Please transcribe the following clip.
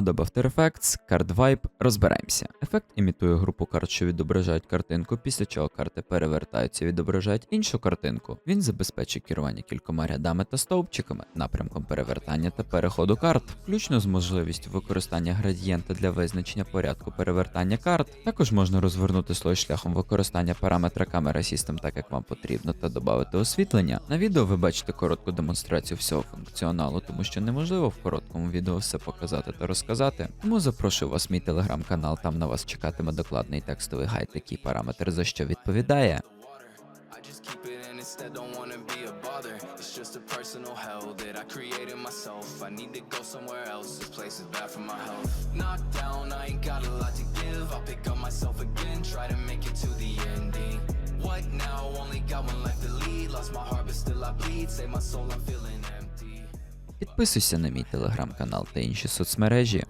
Adobe After Effects, Card Vibe, розберемося. Ефект імітує групу карт, що відображають картинку, після чого карти перевертаються і відображають іншу картинку. Він забезпечує керування кількома рядами та стовпчиками, напрямком перевертання та переходу карт, включно з можливістю використання градієнта для визначення порядку перевертання карт. Також можна розвернути слой шляхом використання параметра Camera System так, як вам потрібно, та додати освітлення. На відео ви бачите коротку демонстрацію всього функціоналу, тому що неможливо в короткому відео все показати та розказати. Тому запрошую вас в мій телеграм-канал, там на вас чекатиме докладний текстовий гайд, який параметр за що відповідає. Instead, don't wanna be a bother. It's just a personal hell that I created myself. I need to go somewhere else, this place is bad for my health. Knocked down, I ain't got a lot to give. I'll pick up myself again, try to make it to the ending. What now? Only got one life to lead. Lost my heart, but still I bleed. Save my soul, I'm feeling. Підписуйся на мій телеграм-канал та інші соцмережі.